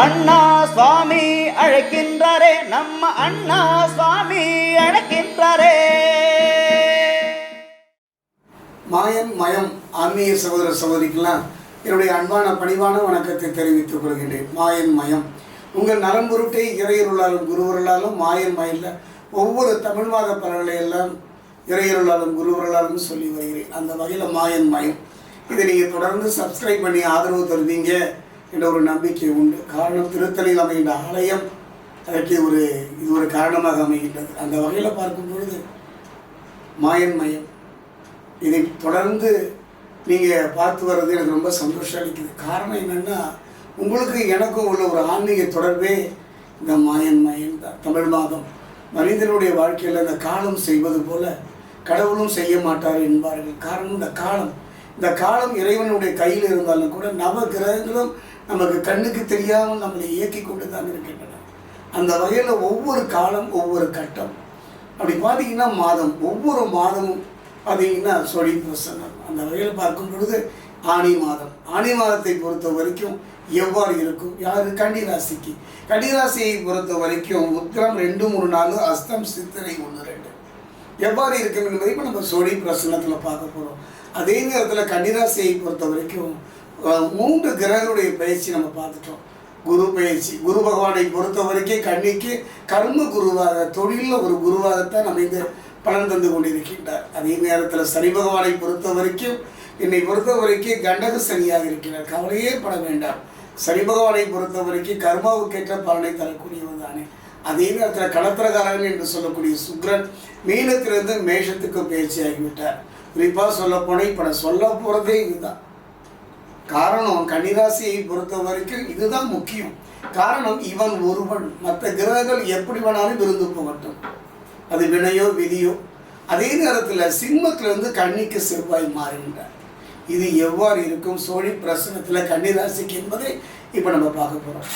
அண்ணா சுவாமி அழைக்கின்றாரே நம்ம அண்ணா சுவாமி அழைக்கின்றாரே. மாயன் மயம் ஆன்மீக சகோதர சகோதரிக்கெல்லாம் என்னுடைய அன்பான பணிவான வணக்கத்தை தெரிவித்துக் கொள்கின்றேன். மாயன் மயம். உங்கள் நரம்புருட்டை இறையருளாலும் குருவருளாலும் மாயன் மயில ஒவ்வொரு தமிழ் மாத பலன்களை இறையருளாலும் குருவருளாலும் சொல்லி வருகிறேன். அந்த வகையில் மாயன் மயம். இதை நீங்கள் தொடர்ந்து சப்ஸ்கிரைப் பண்ணி ஆதரவு தருவீங்க. என்ற ஒரு நம்பிக்கை உண்டு. காரணம் திருத்தலையில் அமைகின்ற ஆலயம் அதற்கு ஒரு இது ஒரு காரணமாக அமைகின்றது. அந்த வகையில் பார்க்கும் பொழுது மாயன் மயம். இதை தொடர்ந்து நீங்கள் பார்த்து வர்றது எனக்கு ரொம்ப சந்தோஷம் அளிக்குது காரணம் என்னென்னா உங்களுக்கு எனக்கும் உள்ள ஒரு ஆன்மீக தொடர்பே இந்த மாயன் மயன் தான். தமிழ் மாதம் மனிதனுடைய வாழ்க்கையில் இந்த காலம் செய்வது போல கடவுளும் செய்ய மாட்டார் என்பார்கள். காரணம் இந்த காலம். இந்த காலம் இறைவனுடைய கையில் இருந்தாலும் கூட நவ கிரகங்களும் நமக்கு கண்ணுக்கு தெரியாமல் நம்மளை இயக்கி கொண்டு தான் இருக்கின்றன. அந்த வகையில் ஒவ்வொரு காலம் ஒவ்வொரு கட்டம். அப்படி பார்த்தீங்கன்னா மாதம் ஒவ்வொரு மாதமும் பார்த்தீங்கன்னா சொடி பிரசன்னம் அந்த வகையில் பார்க்கும் பொழுது ஆணி மாதம். ஆணி மாதத்தை பொறுத்த வரைக்கும் எவ்வாறு இருக்கும்? யாரு? கன்னிராசிக்கு. கன்னிராசியை பொறுத்த வரைக்கும் உத்திரம் ரெண்டு மூணு நாலு அஸ்தம் சித்திரை ஒன்று ரெண்டு. எவ்வாறு இருக்கும் என்பதை இப்போ நம்ம சொலி பிரசன்னத்தில் பார்க்க போகிறோம் அதே நேரத்தில் கன்னிராசியை பொறுத்த வரைக்கும் மூன்று கிரகங்களுடைய பயிற்சி நம்ம பார்த்துட்டோம். குரு பயிற்சி. குரு பகவானை பொறுத்த வரைக்கும் கண்ணிக்கு கர்ம குருவாக தொழிலில் ஒரு குருவாகத்தான் நம்ம இந்த பலன் தந்து கொண்டிருக்கின்றார். அதே நேரத்தில் சனி பகவானை பொறுத்த வரைக்கும் என்னை பொறுத்த வரைக்கும் கண்டக சனியாக இருக்கிறார். கவலையே பட வேண்டாம். சனி பகவானை பொறுத்த வரைக்கும் கர்மாவுக்கேற்ற பலனை தரக்கூடியவர் தானே. அதே நேரத்தில் களத்திரகாரன் என்று சொல்லக்கூடிய சுக்ரன் மீனத்திலிருந்து மேஷத்துக்கு பயிற்சி ஆகிவிட்டார் குறிப்பாக சொல்ல போனால் இப்போ நான் சொல்ல போகிறதே இதுதான். காரணம் கன்னிராசியை பொறுத்த வரைக்கும் இதுதான் முக்கியம். காரணம் இவன் ஒருவன். மற்ற கிரகங்கள் எப்படி வேணாலும் விருந்து போகட்டும் அது வினையோ விதியோ. அதே நேரத்தில் சிம்மத்திலிருந்து கன்னிக்கு செவ்வாய் மாறுகின்றார். இது எவ்வாறு இருக்கும்? சோழி பிரசனத்தில் கன்னிராசிக்கு என்பதை இப்போ நம்ம பார்க்க போகிறோம்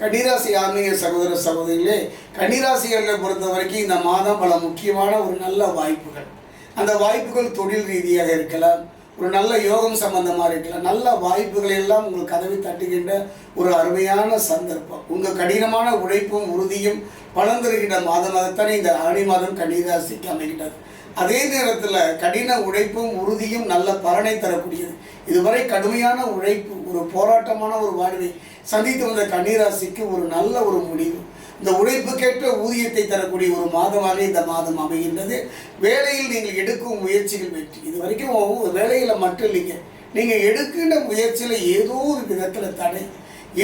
கன்னிராசி ஆன்மீக சகோதர சகோதரிகளே கன்னிராசிகளை பொறுத்த வரைக்கும் இந்த மாதம் பல முக்கியமான ஒரு நல்ல வாய்ப்புகள். அந்த வாய்ப்புகள் தொழில் ரீதியாக இருக்கலாம் ஒரு நல்ல யோகம் சம்பந்தமாக இருக்கலாம் நல்ல வாய்ப்புகள் எல்லாம் உங்கள் கதவை தட்டுகின்ற ஒரு அருமையான சந்தர்ப்பம். உங்கள் கடினமான உழைப்பும் உறுதியும் பலன் தருகின்ற மாதமாகத்தானே இந்த ஆணி மாதம் கன்னிராசிக்கு அமைகின்றது. அதே நேரத்தில் கடின உழைப்பும் உறுதியும் நல்ல பலனை தரக்கூடியது. இதுவரை கடுமையான உழைப்பு ஒரு போராட்டமான ஒரு வாழ்வை சந்தித்து வந்த கன்னிராசிக்கு ஒரு நல்ல ஒரு முடிவு. இந்த உழைப்புக்கேற்ற ஊதியத்தை தரக்கூடிய ஒரு மாதமாக இந்த மாதம் அமைகின்றது. வேலையில் நீங்கள் எடுக்கும் முயற்சிகள் வெற்றி. இது வரைக்கும் வேலையில் மட்டும் இல்லைங்க. நீங்கள் எடுக்கின்ற முயற்சியில் ஏதோ ஒரு விதத்தில் தடை.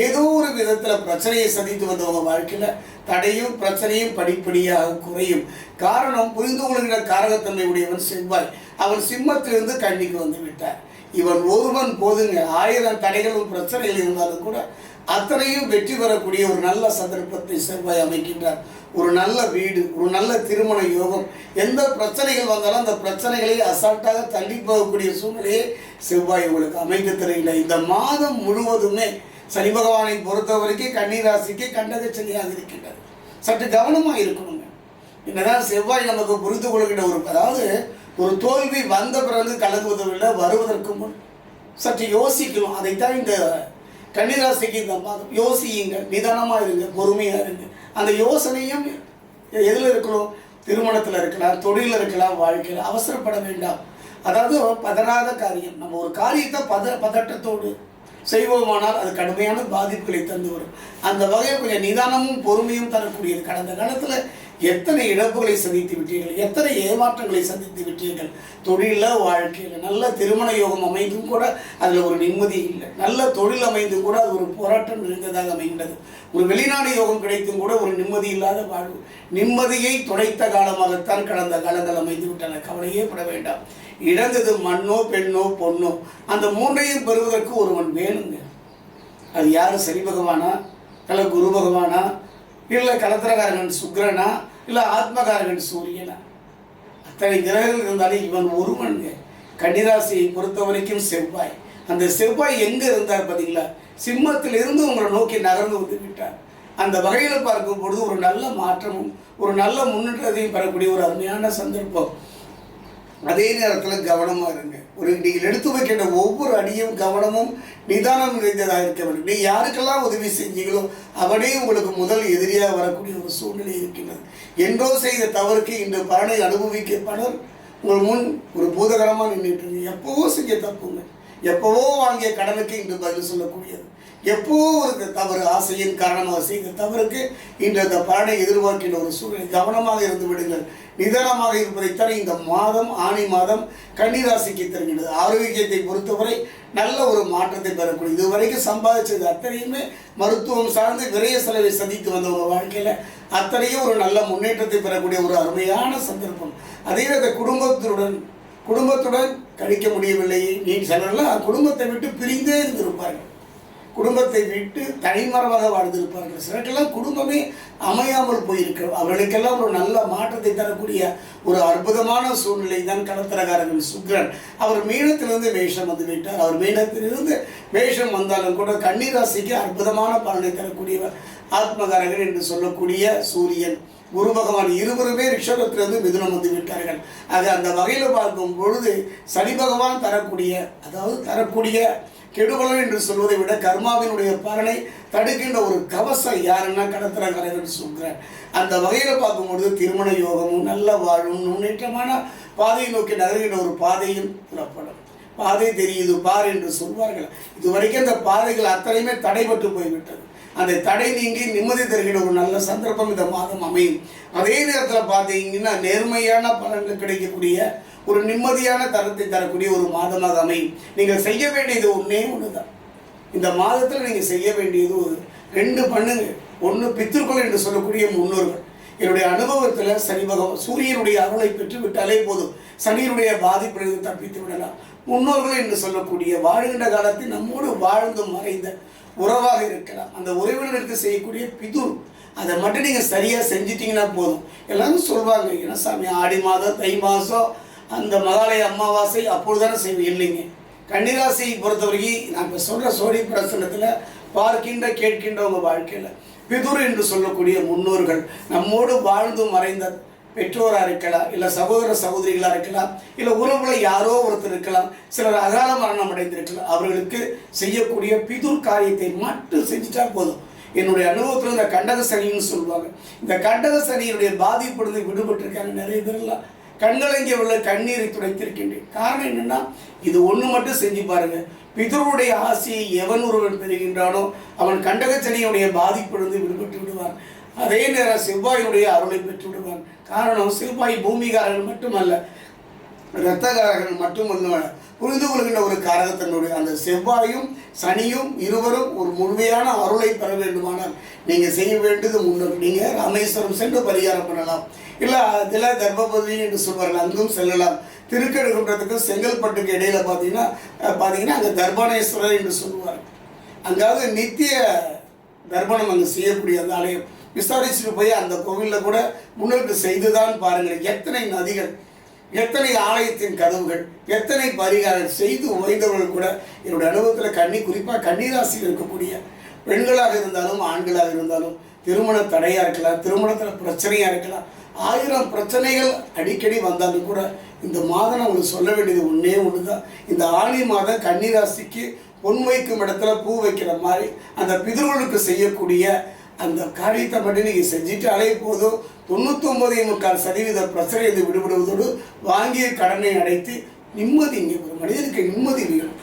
ஏதோ ஒரு விதத்தில் பிரச்சனையை சந்தித்து வந்தவங்க வாழ்க்கையில் தடையும் பிரச்சனையும் படிப்படியாக குறையும். காரணம் புரிந்து கொள்கிற காரகத்தன்மை உடையவன் செவ்வாய். அவன் சிம்மத்திலிருந்து கண்ணிக்கு வந்து விட்டார். இவன் ஒருவன் போதுங்க. ஆயிரம் தடைகளும் பிரச்சனைகள் இருந்தாலும் கூட அத்தனையும் வெற்றி பெறக்கூடிய ஒரு நல்ல சந்தர்ப்பத்தை செவ்வாய் அமைக்கின்றார். ஒரு நல்ல வீடு ஒரு நல்ல திருமண யோகம். எந்த பிரச்சனைகள் வந்தாலும் அந்த பிரச்சனைகளை அசால்ட்டாக தள்ளி போகக்கூடிய சூழ்நிலையை செவ்வாய் உங்களுக்கு அமைத்து தருகின்ற இந்த மாதம் முழுவதுமே சனி பகவானை பொறுத்த வரைக்கும் கன்னிராசிக்கு கண்டக சனியாக இருக்கின்றது. சற்று கவனமாக இருக்கணுங்க. என்னதான் செவ்வாய் நமக்கு புரிந்து கொள்கின்ற ஒரு அதாவது ஒரு தோல்வி வந்த பிறகு கலங்குவதில்லை வருவதற்கு முன் சற்று யோசிக்கணும். அதைத்தான் இந்த கன்னிராசிக்கு இந்த மாதம் யோசியுங்க நிதானமாக இருங்க பொறுமையாக இருங்க அந்த யோசனையும் எதில் இருக்கணும் திருமணத்தில் இருக்கலாம் தொழிலில் இருக்கலாம் வாழ்க்கையில். அவசரப்பட வேண்டாம். அதாவது பதறாத காரியம். நம்ம ஒரு காரியத்தை பத பதட்டத்தோடு செய்வோமானால் அது கடுமையான பாதிப்புகளை தந்து வரும் அந்த வகையில் கொஞ்சம் நிதானமும் பொறுமையும் தரக்கூடியது. கடந்த காலத்தில் எத்தனை இழப்புகளை சந்தித்து விட்டீர்கள்? எத்தனை ஏமாற்றங்களை சந்தித்து விட்டீர்கள்? தொழிலில் வாழ்க்கையில் நல்ல திருமண யோகம் அமைந்தும் கூட அதில் ஒரு நிம்மதி இல்லை. நல்ல தொழில் அமைந்தும் கூட அது ஒரு போராட்டம் நிறைந்ததாக அமைகின்றது. ஒரு வெளிநாடு யோகம் கிடைத்தும் கூட ஒரு நிம்மதி இல்லாத வாழ்வு. நிம்மதியை துடைத்த காலமாகத்தான் கடந்த காலங்கள் அமைந்து விட்டன. கவலையே பட வேண்டாம். இழந்தது மண்ணோ பெண்ணோ பொண்ணோ அந்த மூன்றையும் பெறுவதற்கு ஒருவன் வேணுங்க. அது யார்? சரி பகவானா? அல்ல குரு பகவானா? இல்லை கலத்திரகாரன் சுக்கிரனா? இல்லை ஆத்மகாரகன் சூரியனா. அத்தனை கிரகங்கள் இருந்தாலும் இவன் ஒருவனுங்க கன்னிராசியை பொறுத்த வரைக்கும் செவ்வாய். அந்த செவ்வாய் எங்கே இருந்தார் பார்த்தீங்களா சிம்மத்திலிருந்து உங்களை நோக்கி நகர்ந்து வந்து விட்டார். அந்த வகையில் பார்க்கும் பொழுது ஒரு நல்ல மாற்றமும் ஒரு நல்ல முன்னேற்றத்தையும் பெறக்கூடிய ஒரு அருமையான சந்தர்ப்பம். அதே நேரத்தில் கவனமாக இருங்க. ஒரு நீங்கள் எடுத்து வைக்கின்ற ஒவ்வொரு அடியும் கவனமும் நிதானம் நிறைந்ததாக இருக்க வேண்டும். நீ யாருக்கெல்லாம் உதவி செஞ்சீங்களோ அவனே உங்களுக்கு முதல் எதிரியாக வரக்கூடிய ஒரு சூழ்நிலை இருக்கின்றது. என்றோ செய்த தவறுக்கு இன்று பலனை அனுபவிக்க பலர் உங்கள் முன் ஒரு பூதகரமாக நின்றுட்டு இருக்கு எப்பவோ செஞ்ச தப்புங்க. எப்பவோ வாங்கிய கடனுக்கு இன்று பதில் சொல்லக்கூடியது. எப்பவோ ஒரு தவறு ஆசையின் காரணமாக செய்த தவறுக்கு இன்று அந்த பலனை எதிர்பார்க்கின்ற ஒரு சூழ்நிலை கவனமாக இருந்து விடுங்கள். நிதானமாக இருப்பதைத்தான் இந்த மாதம் ஆணி மாதம் கன்னிராசிக்கு தருகின்றது. ஆரோக்கியத்தை பொறுத்தவரை நல்ல ஒரு மாற்றத்தை பெறக்கூடிய இதுவரைக்கும் சம்பாதிச்சது அத்தனையுமே மருத்துவம் சார்ந்து விரைய செலவை சந்தித்து வந்த ஒரு வாழ்க்கையில் அத்தனையும் ஒரு நல்ல முன்னேற்றத்தை பெறக்கூடிய ஒரு அருமையான சந்தர்ப்பம். அதே அந்த குடும்பத்துடன் குடும்பத்துடன் கழிக்க முடியவில்லை. நீ சொன்னால குடும்பத்தை விட்டு பிரிந்தே இருந்திருப்பார்கள். குடும்பத்தை விட்டு தனிமரமாக வாழ்ந்திருப்பார்கள். சிலருக்கெல்லாம் குடும்பமே அமையாமல் போயிருக்கு அவர்களுக்கெல்லாம் ஒரு நல்ல மாற்றத்தை தரக்கூடிய ஒரு அற்புதமான சூழ்நிலை தான் கடத்தரகாரர்கள் சுக்ரன். அவர் மீனத்திலிருந்து மேஷம் வந்து விட்டார். அவர் மீனத்திலிருந்து மேஷம் வந்தாலும் கூட கன்னிராசிக்கு அற்புதமான பலனை தரக்கூடியவர் ஆத்மகாரகன் என்று சொல்லக்கூடிய சூரியன். குரு பகவான் இருவருமே ரிஷபத்திலிருந்து மிதுனம் வந்து விட்டார்கள். அது அந்த வகையில் பார்க்கும் பொழுது சனி பகவான் தரக்கூடிய அதாவது தரக்கூடிய கெடுபலன் என்று சொல்வதை விட கர்மாவினுடைய பலனை தடுக்கின்ற ஒரு கவசம் யாருன்னா கடத்திரக்காரர்கள் சொல்கிறார் அந்த வகையில் பார்க்கும்பொழுது திருமண யோகமும் நல்ல வாழும் முன்னேற்றமான பாதையை நோக்கி நகர்கின்ற ஒரு பாதையும் புறப்படும் பாதை தெரியுது பார் என்று சொல்வார்கள். இதுவரைக்கும் அந்த பாதைகள் அத்தனையுமே தடைபட்டு போய்விட்டது. அந்த தடை நீங்கி நிம்மதி தருகிற ஒரு நல்ல சந்தர்ப்பம் இந்த மாதம் அமையும். அதே நேரத்தில் பார்த்தீங்கன்னா நேர்மையான பலன்கள் கிடைக்கக்கூடிய ஒரு நிம்மதியான தரத்தை தரக்கூடிய ஒரு மாதமாக அமையும். நீங்கள் செய்ய வேண்டியது ஒன்றே ஒன்று தான் இந்த மாதத்தில் நீங்கள் செய்ய வேண்டியது ஒரு ரெண்டு பண்ணுங்க. ஒன்று பித்திருக்கள் என்று சொல்லக்கூடிய முன்னோர்கள். என்னுடைய அனுபவத்தில் சனி பகவான் சூரியனுடைய அருளை பெற்று விட்டாலே போதும். சனியினுடைய பாதிப்பிலிருந்து தப்பித்து விடலாம். முன்னோர்கள் என்று சொல்லக்கூடிய வாழ்கின்ற காலத்தில் நம்மோடு வாழ்ந்து மறைந்த உறவாக இருக்கலாம். அந்த உறவினருக்கு செய்யக்கூடிய பிதுர் அதை மட்டும் நீங்கள் சரியாக செஞ்சிட்டிங்கன்னா போதும். எல்லாரும் சொல்லுவாங்க ஏன்னா சாமி ஆடி மாதம் தை மாதம் அந்த மகாலய அமாவாசை அப்பொழுது தானே செய்வோம் இல்லைங்க. கன்னிராசியை பொறுத்தவரைக்கும் நான் இப்போ சொல்கிற சோழி பிரசனத்தில் பார்க்கின்ற கேட்கின்ற உங்கள் வாழ்க்கையில் பிதுர் என்று சொல்லக்கூடிய முன்னோர்கள் நம்மோடு வாழ்ந்து மறைந்த பெற்றோராக இருக்கலாம் இல்லை சகோதர சகோதரிகளாக இருக்கலாம் இல்லை உறவுல யாரோ ஒருத்தர் இருக்கலாம் சிலர் அகால மரணம் அடைந்திருக்கலாம். அவர்களுக்கு செய்யக்கூடிய பிதுர் காரியத்தை மட்டும் செஞ்சுட்டா போதும். என்னுடைய அனுபவத்தில் இந்த கண்டக சனின்னு சொல்லுவாங்க. இந்த கண்டக சனியினுடைய பாதிப்பிலிருந்து விடுபட்டிருக்காங்க நிறைய பேர்லாம் கண்களங்கே உள்ள கண்ணீரை துடைத்திருக்கின்றேன். காரணம் என்னென்னா இது ஒன்று மட்டும் செஞ்சு பாருங்க. பிதருடைய ஆசையை எவன் ஒருவன் பெறுகின்றானோ அவன் கண்டகச்சனியுடைய பாதிப்பிலிருந்து விடுபட்டு விடுவான். அதே நேரம் செவ்வாயுடைய அருளை பெற்று விடுவான் காரணம் செவ்வாய் பூமிகாரர்கள் மட்டுமல்ல இரத்தகாரர்கள் மட்டுமல்ல புரிந்து கொள்கின்ற ஒரு காரகத்தினுடைய அந்த செவ்வாயும் சனியும் இருவரும் ஒரு முழுமையான அருளை பெற வேண்டுமானால் நீங்கள் செய்ய வேண்டியது முன்னர் நீங்கள் ராமேஸ்வரம் சென்று பரிகாரம் பண்ணலாம். இல்லை அதில் கர்ப்பபதி என்று சொல்வார்கள் அங்கும் செல்லலாம். திருக்கடுகுன்றத்துக்கும் செங்கல்பட்டுக்கு இடையில பார்த்தீங்கன்னா பார்த்தீங்கன்னா அங்கே தர்பானேஸ்வரர் என்று சொல்லுவார் அங்காவது நித்திய தர்ப்பணம் அங்கே செய்யக்கூடிய அந்த ஆலயம் விசாரிச்சுட்டு போய் அந்த கோவிலில் கூட முன்னெடுப்பு செய்துதான் பாருங்கள். எத்தனை நதிகள் எத்தனை ஆலயத்தின் கதவுகள் எத்தனை பரிகாரம் செய்து ஓய்ந்தவர்கள் கூட என்னுடைய அனுபவத்தில் கண்ணி குறிப்பாக கன்னிராசியில் இருக்கக்கூடிய பெண்களாக இருந்தாலும் ஆண்களாக இருந்தாலும் திருமண தடையாக இருக்கலாம் திருமணத்தில் பிரச்சனையாக இருக்கலாம் ஆயிரம் பிரச்சனைகள் அடிக்கடி வந்தாலும் கூட இந்த மாதம் நான் உங்களுக்கு சொல்ல வேண்டியது ஒன்றே ஒன்று தான் இந்த ஆணி மாதம் கன்னிராசிக்கு பொன் வைக்கும் இடத்துல பூ வைக்கிற மாதிரி அந்த பிதர்களுக்கு செய்யக்கூடிய அந்த காரியத்தை மட்டும் நீங்கள் செஞ்சிட்டாலே போதும். தொண்ணூத்தொம்பதே முக்கால் சதவீத பிரச்சனையிலிருந்து விடுபடுவதோடு வாங்கிய கடனை அடைத்து நிம்மதி இங்கே ஒரு மனிதனுக்கு நிம்மதி வேணும்.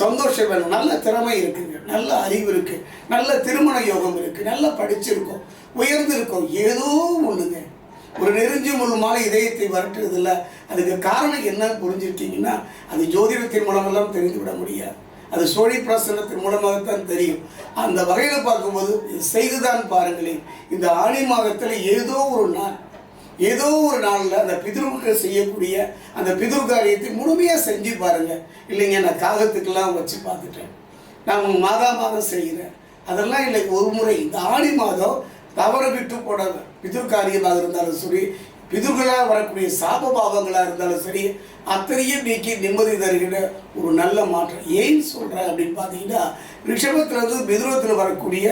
சந்தோஷம் வேணும். நல்ல திறமை இருக்குங்க. நல்ல அறிவு இருக்குது நல்ல திருமண யோகம் இருக்குது நல்லா படிச்சிருக்கோம். உயர்ந்திருக்கோம். ஏதோ ஒன்றுங்க ஒரு நெருஞ்சி முழுமான இதயத்தை வரட்டுறதில்ல. அதுக்கு காரணம் என்ன புரிஞ்சிருக்கீங்கன்னா அது ஜோதிடத்தின் மூலமெல்லாம் தெரிந்து விட முடியாது. அது சோழி பிரசனத்தின் மூலமாகத்தான் தெரியும். அந்த வகையில் பார்க்கும்போது செய்துதான் பாருங்களேன். இந்த ஆணி மாதத்தில் ஏதோ ஒரு நாள் ஏதோ ஒரு நாளில் அந்த பிதுருக்கு செய்யக்கூடிய அந்த பிதுர் காரியத்தை முழுமையாக செஞ்சு பாருங்க. இல்லைங்க நான் காகத்துக்கெல்லாம் வச்சு பார்த்துட்டேன். நான் மாதா மாதம் செய்கிறேன். அதெல்லாம் இல்லை ஒரு முறை. இந்த ஆணி மாதம் தவறு விட்டு போடாத பிதுர்காரியமாக இருந்தாலும் சரி பிதுர்களாக வரக்கூடிய சாப பாவங்களாக இருந்தாலும் சரி அத்தனையும் நீக்கி நிம்மதி தருகின்ற ஒரு நல்ல மாற்றம். ஏன் சொல்கிறேன் அப்படின்னு பார்த்தீங்கன்னா ரிஷபத்திலிருந்து மிதுரத்தில் வரக்கூடிய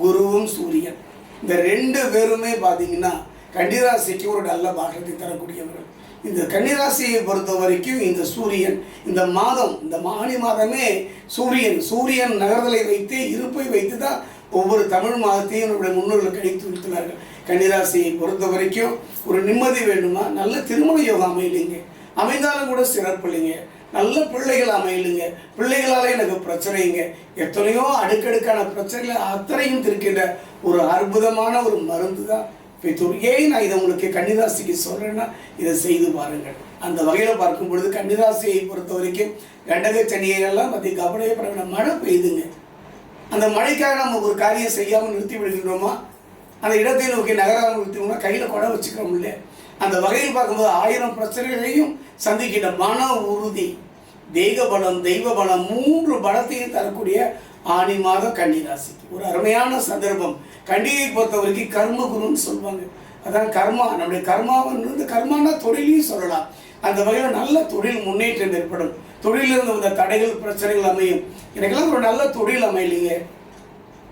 குருவும் சூரியன். இந்த ரெண்டு பேருமே பார்த்தீங்கன்னா கன்னிராசிக்கு ஒரு நல்ல மாற்றத்தை தரக்கூடியவர்கள். இந்த கன்னிராசியை பொறுத்த வரைக்கும் இந்த சூரியன் இந்த மாதம் இந்த மானி மாதமே சூரியன் சூரியன் நகர்தலை வைத்து இருப்பை வைத்து தான் ஒவ்வொரு தமிழ் மாதத்தையும் நம்முடைய முன்னோர்கள் கணித்து வைத்துள்ளார்கள். கன்னிராசியை பொறுத்த வரைக்கும் ஒரு நிம்மதி வேண்டுமா? நல்ல திருமண யோகம் அமையலைங்க. அமைந்தாலும் கூட சிறப்பு இல்லைங்க நல்ல பிள்ளைகள் அமையலுங்க. பிள்ளைகளால் எனக்கு பிரச்சனைங்க. எத்தனையோ அடுக்கடுக்கான பிரச்சனைகளை அத்தனையும் திருக்கின்ற ஒரு அற்புதமான ஒரு மருந்து தான் பித்தூர் ஏன் நான் இதை உங்களுக்கு கன்னிராசிக்கு சொல்கிறேன்னா இதை செய்து பாருங்கள். அந்த வகையில் பார்க்கும் பொழுது கன்னிராசியை பொறுத்த வரைக்கும் கண்டக சனியெல்லாம் பற்றி கவலையப்பட மழை பெய்யுதுங்க அந்த மழைக்காக நம்ம ஒரு காரியம் செய்யாமல் நிறுத்தி விடுகின்றோமா? அந்த இடத்தை நோக்கி நகராமத்தினா கையில் குடம் வச்சுக்கிறோம் இல்லையா அந்த வகையில் பார்க்கும்போது ஆயிரம் பிரச்சனைகளையும் சந்திக்கின்ற மன உறுதி. தெய்வ பலம் தெய்வ பலம் மூன்று பலத்தையும் தரக்கூடிய ஆணி மாதம் கன்னிராசிக்கு ஒரு அருமையான சந்தர்ப்பம். கண்டியை பொறுத்த வரைக்கும் கர்ம குருன்னு சொல்லுவாங்க அதான் கர்மா. நம்முடைய கர்மாவிலிருந்து கர்மானா தொழிலையும் சொல்லலாம். அந்த வகையில் நல்ல தொழில் முன்னேற்றம் ஏற்படும். தொழிலிருந்து வந்த தடைகள் பிரச்சனைகள் அமையும். எனக்கெல்லாம் ஒரு நல்ல தொழில் அமையலைங்க.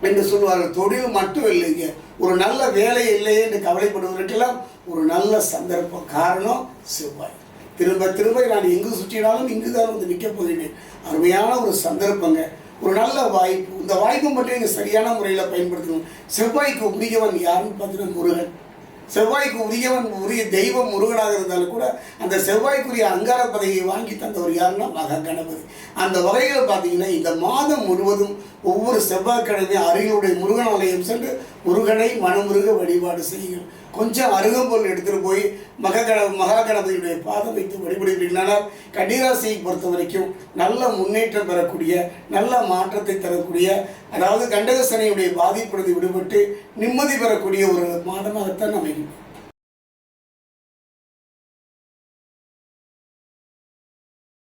என்று சொல்லுவார்கள் தொழில் மட்டும் இல்லைங்க ஒரு நல்ல வேலை இல்லையே என்று கவலைப்படுவதற்கெல்லாம் ஒரு நல்ல சந்தர்ப்பம். காரணம் செவ்வாய். திரும்ப திரும்ப நான் எங்கு சுற்றினாலும் இங்கு தான் வந்து நிற்க போகிறேன். அருமையான ஒரு சந்தர்ப்பங்க. ஒரு நல்ல வாய்ப்பு. இந்த வாய்ப்பு மட்டும் நீங்கள் சரியான முறையில் பயன்படுத்தணும். செவ்வாய்க்கு உரியவன் யாருன்னு பார்த்தீங்கன்னா முருகன். செவ்வாய்க்கு உரியவன் உரிய தெய்வம் முருகனாக இருந்தாலும் கூட அந்த செவ்வாய்க்குரிய அங்கார பதவியை வாங்கி தந்தவர் யாருன்னா மகா கணபதி. அந்த வகையில் பார்த்தீங்கன்னா இந்த மாதம் முழுவதும் ஒவ்வொரு செவ்வாய்க்கிழமையும் அருகிலுடைய முருகன் ஆலயம் சென்று முருகனை மனமுருக வழிபாடு செய்யுங்கள். கொஞ்சம் அருகம்பொருள் எடுத்துகிட்டு போய் மக கண பாதம் வைத்து வழிபடுகிறீர்களானால் கன்னிராசியை பொறுத்த வரைக்கும் நல்ல முன்னேற்றம் பெறக்கூடிய நல்ல மாற்றத்தை தரக்கூடிய அதாவது கண்டகசனையுடைய பாதிப்பிலிருந்து விடுபட்டு நிம்மதி பெறக்கூடிய ஒரு மாதமாகத்தான் அமையும்.